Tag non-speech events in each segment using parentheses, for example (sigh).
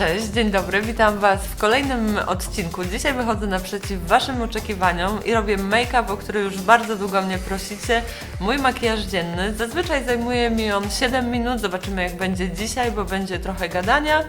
Cześć, dzień dobry, witam Was w kolejnym odcinku. Dzisiaj wychodzę naprzeciw Waszym oczekiwaniom i robię make-up, o który już bardzo długo mnie prosicie. Mój makijaż dzienny. Zazwyczaj zajmuje mi on 7 minut, zobaczymy jak będzie dzisiaj, bo będzie trochę gadania.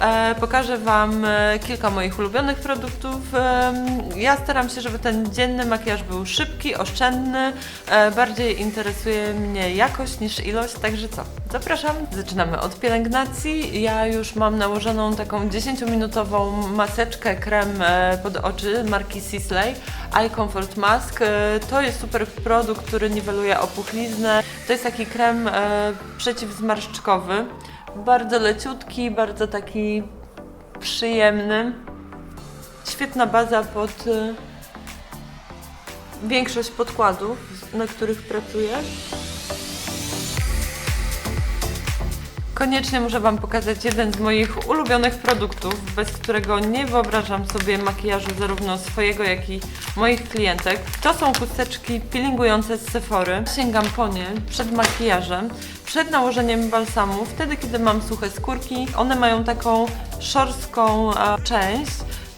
E, pokażę Wam e, kilka moich ulubionych produktów. Em, ja staram się, żeby ten dzienny makijaż był szybki, oszczędny. E, bardziej interesuje mnie jakość niż ilość, także co? Zapraszam. Zaczynamy od pielęgnacji. Ja już mam nałożoną taką 10-minutową maseczkę krem e, pod oczy marki Sisley Eye Comfort Mask. E, To jest super produkt, który niweluje opuchliznę. To jest taki krem e, przeciwzmarszczkowy. Bardzo leciutki, bardzo taki przyjemny. Świetna baza pod y, większość podkładów, na których pracuję. Koniecznie muszę Wam pokazać jeden z moich ulubionych produktów, bez którego nie wyobrażam sobie makijażu zarówno swojego, jak i moich klientek. To są chusteczki peelingujące z Sephory. Sięgam po nie przed makijażem, przed nałożeniem balsamu, wtedy kiedy mam suche skórki. One mają taką szorstką e, część,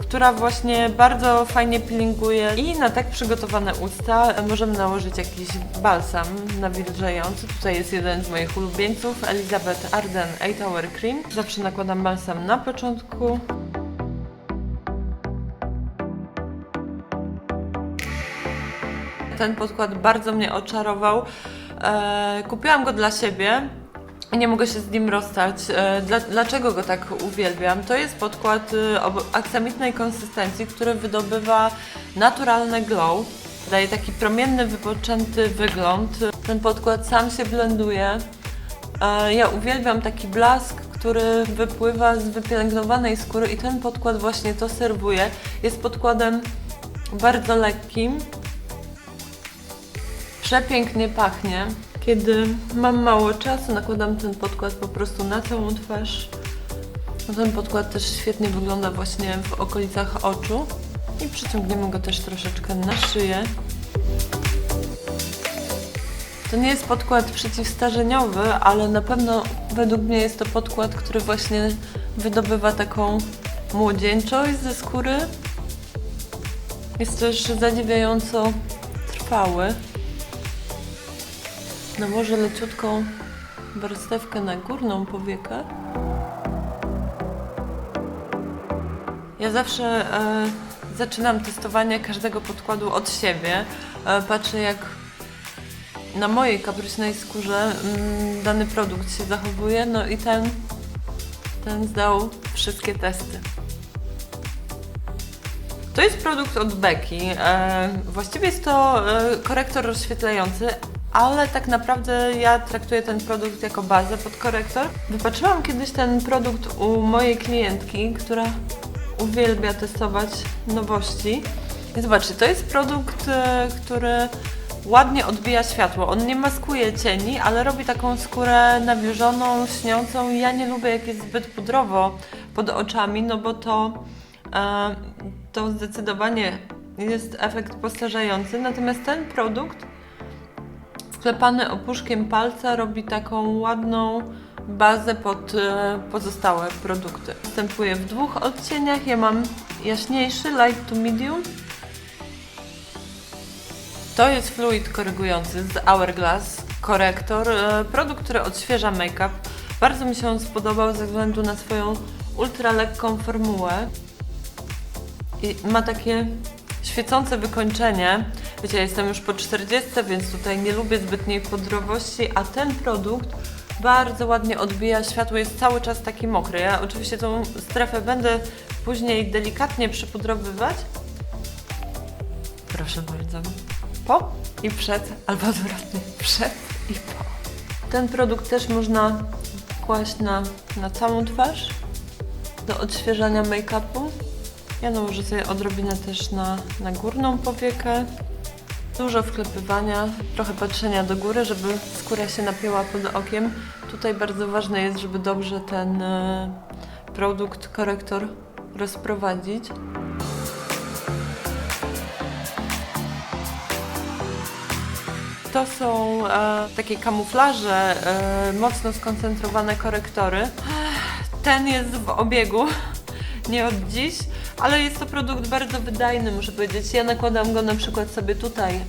która właśnie bardzo fajnie peelinguje i na tak przygotowane usta możemy nałożyć jakiś balsam nawilżający. Tutaj jest jeden z moich ulubieńców, Elizabeth Arden 8 Hour Cream. Zawsze nakładam balsam na początku. Ten podkład bardzo mnie oczarował. E, kupiłam go dla siebie nie mogę się z nim rozstać. E, Dla, dlaczego go tak uwielbiam? To jest podkład o aksamitnej konsystencji, który wydobywa naturalny glow. Daje taki promienny, wypoczęty wygląd. Ten podkład sam się blenduje. E, Ja uwielbiam taki blask, który wypływa z wypielęgnowanej skóry i ten podkład właśnie to serwuje. Jest podkładem bardzo lekkim, przepięknie pachnie. Kiedy mam mało czasu, nakładam ten podkład po prostu na całą twarz. No ten podkład też świetnie wygląda właśnie w okolicach oczu. I przyciągniemy go też troszeczkę na szyję. To nie jest podkład przeciwstarzeniowy, ale na pewno według mnie jest to podkład, który właśnie wydobywa taką młodzieńczość ze skóry. Jest też zadziwiająco trwały. Nałożę leciutką warstewkę na górną powiekę. Ja zawsze e, zaczynam testowanie każdego podkładu od siebie. E, patrzę jak na mojej kapryśnej skórze mm, dany produkt się zachowuje, no i ten, ten zdał wszystkie testy. To jest produkt od Becky. E, właściwie jest to e, korektor rozświetlający, ale tak naprawdę ja traktuję ten produkt jako bazę pod korektor. Wypatrzyłam kiedyś ten produkt u mojej klientki, która uwielbia testować nowości. I zobaczcie, to jest produkt, e, który ładnie odbija światło. On nie maskuje cieni, ale robi taką skórę nawilżoną, śniącą. Ja nie lubię, jak jest zbyt pudrowo pod oczami, no bo to, e, to zdecydowanie jest efekt postarzający. Natomiast ten produkt wklepany opuszkiem palca robi taką ładną bazę pod e, pozostałe produkty. Występuje w dwóch odcieniach. Ja mam jaśniejszy, light to medium. To jest fluid korygujący z Hourglass korektor, e, produkt, który odświeża make-up. Bardzo mi się on spodobał ze względu na swoją ultra lekką formułę. I ma takie świecące wykończenie. Wiecie, ja jestem już po 40, więc tutaj nie lubię zbytniej pudrowości, a ten produkt bardzo ładnie odbija światło, jest cały czas taki mokry. Ja oczywiście tą strefę będę później delikatnie przypudrowywać. Proszę bardzo. Po i przed, albo odwrotnie, przed i po. Ten produkt też można kłaść na, na całą twarz do odświeżania make-upu. Ja nałożę sobie odrobinę też na, na górną powiekę. Dużo wklepywania, trochę patrzenia do góry, żeby skóra się napięła pod okiem. Tutaj bardzo ważne jest, żeby dobrze ten e, produkt, korektor rozprowadzić. To są e, takie kamuflaże, e, mocno skoncentrowane korektory. Ten jest w obiegu, nie od dziś, ale jest to produkt bardzo wydajny, muszę powiedzieć. Ja nakładam go na przykład sobie tutaj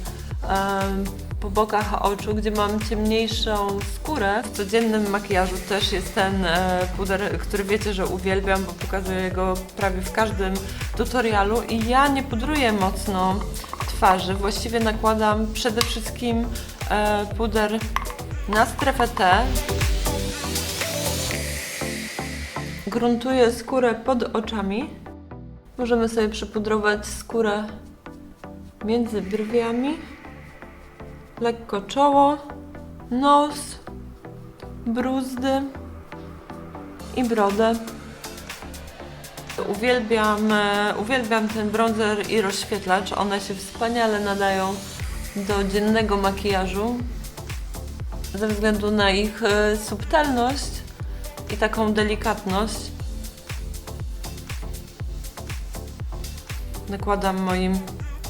po bokach oczu, gdzie mam ciemniejszą skórę. W codziennym makijażu też jest ten e, puder, który wiecie, że uwielbiam, bo pokazuję go prawie w każdym tutorialu i ja nie pudruję mocno twarzy. Właściwie nakładam przede wszystkim e, puder na strefę T. Gruntuję skórę pod oczami. Możemy sobie przypudrować skórę między brwiami, lekko czoło, nos, bruzdy i brodę. Uwielbiam, e, uwielbiam ten bronzer i rozświetlacz. One się wspaniale nadają do dziennego makijażu ze względu na ich e, subtelność i taką delikatność. Nakładam moim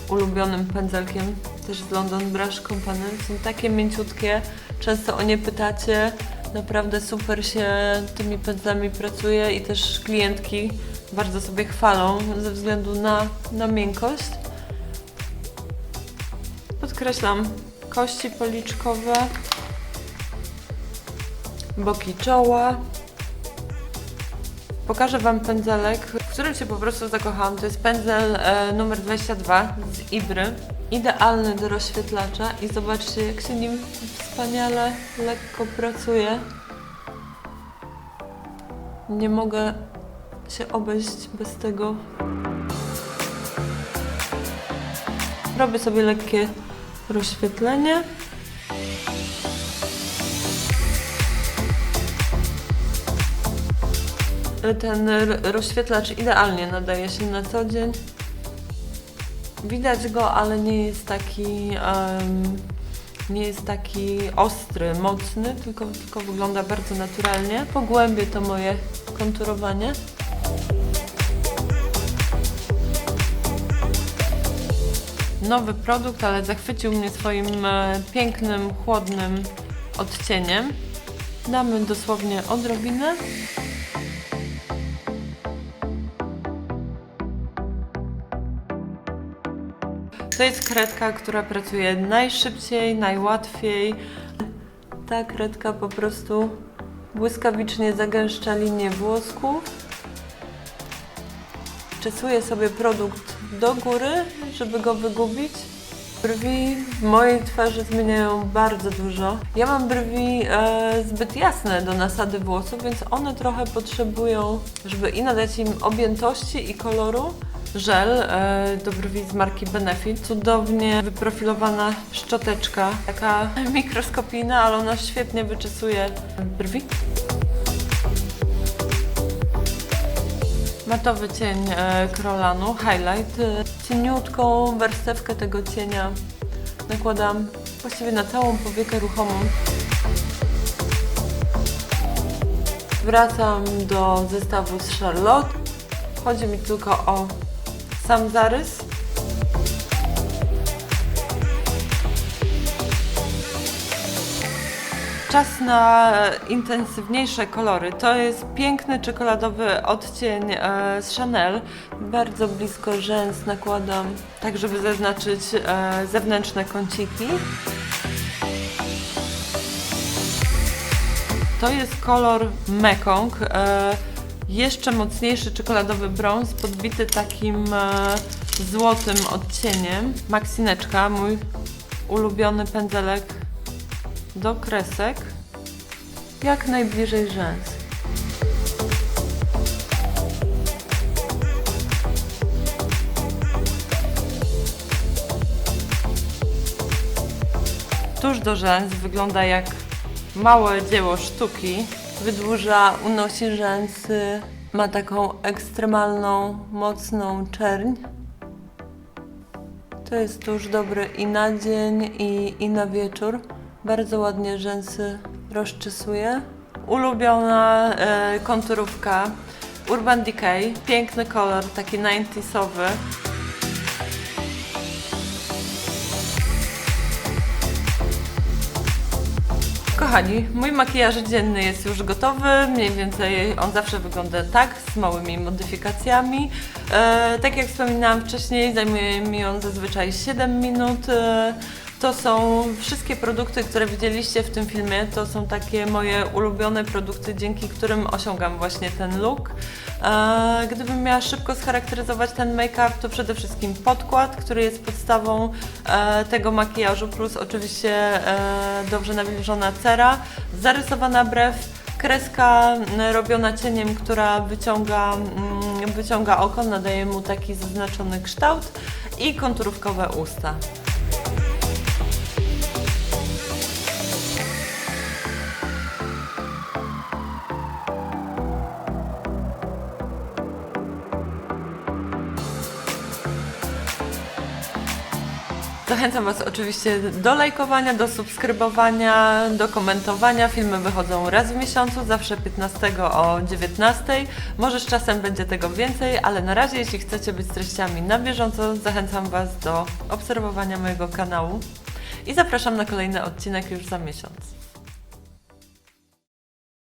ulubionym pędzelkiem, też z London Brush Company. Są takie mięciutkie, często o nie pytacie. Naprawdę super się tymi pędzlami pracuje i też klientki bardzo sobie chwalą ze względu na, na miękkość. Podkreślam kości policzkowe, boki czoła. Pokażę Wam pędzelek, w którym się po prostu zakochałam. To jest pędzel e, numer 22 z Ibry. Idealny do rozświetlacza i zobaczcie jak się nim wspaniale, lekko pracuje. Nie mogę się obejść bez tego. Robię sobie lekkie rozświetlenie. Ten r- rozświetlacz idealnie nadaje się na co dzień. Widać go, ale nie jest taki em, nie jest taki ostry, mocny, tylko, tylko wygląda bardzo naturalnie. Pogłębię to moje konturowanie. Nowy produkt, ale zachwycił mnie swoim e, pięknym, chłodnym odcieniem. Damy dosłownie odrobinę. To jest kredka, która pracuje najszybciej, najłatwiej. Ta kredka po prostu błyskawicznie zagęszcza linię włosków. Czesuję sobie produkt do góry, żeby go wygubić. Brwi w mojej twarzy zmieniają bardzo dużo. Ja mam brwi e, zbyt jasne do nasady włosów, więc one trochę potrzebują, żeby i nadać im objętości i koloru. Żel e, do brwi z marki Benefit. Cudownie wyprofilowana szczoteczka. Taka (laughs) mikroskopijna, ale ona świetnie wyczesuje brwi. Matowy cień e, Krolanu, highlight. E, cieniutką warstewkę tego cienia nakładam właściwie na całą powiekę ruchomą. Wracam do zestawu z Charlotte. Chodzi mi tylko o sam zarys. Czas na intensywniejsze kolory. To jest piękny czekoladowy odcień e, z Chanel. Bardzo blisko rzęs nakładam, tak żeby zaznaczyć e, zewnętrzne kąciki. To jest kolor Mekong. Jeszcze mocniejszy czekoladowy brąz, podbity takim e, złotym odcieniem. Maksineczka, mój ulubiony pędzelek do kresek. Jak najbliżej rzęs. Tuż do rzęs wygląda jak małe dzieło sztuki. Wydłuża, unosi rzęsy, ma taką ekstremalną, mocną czerń. To jest tuż dobry i na dzień, i, i na wieczór. Bardzo ładnie rzęsy rozczesuje. Ulubiona e, konturówka Urban Decay. Piękny kolor, taki 90sowy. Kochani, mój makijaż dzienny jest już gotowy. Mniej więcej on zawsze wygląda tak, z małymi modyfikacjami. E, tak jak wspominałam wcześniej, zajmuje mi on zazwyczaj 7 minut. E, to są wszystkie produkty, które widzieliście w tym filmie. To są takie moje ulubione produkty, dzięki którym osiągam właśnie ten look. E, gdybym miała szybko scharakteryzować ten make-up, to przede wszystkim podkład, który jest podstawą e, tego makijażu, plus oczywiście e, dobrze nawilżona cera, zarysowana brew, kreska robiona cieniem, która wyciąga, wyciąga oko, nadaje mu taki zaznaczony kształt i konturówkowe usta. Zachęcam Was oczywiście do lajkowania, do subskrybowania, do komentowania. Filmy wychodzą raz w miesiącu, zawsze 15 o 19. Może z czasem będzie tego więcej, ale na razie, jeśli chcecie być z treściami na bieżąco, zachęcam Was do obserwowania mojego kanału i zapraszam na kolejny odcinek już za miesiąc.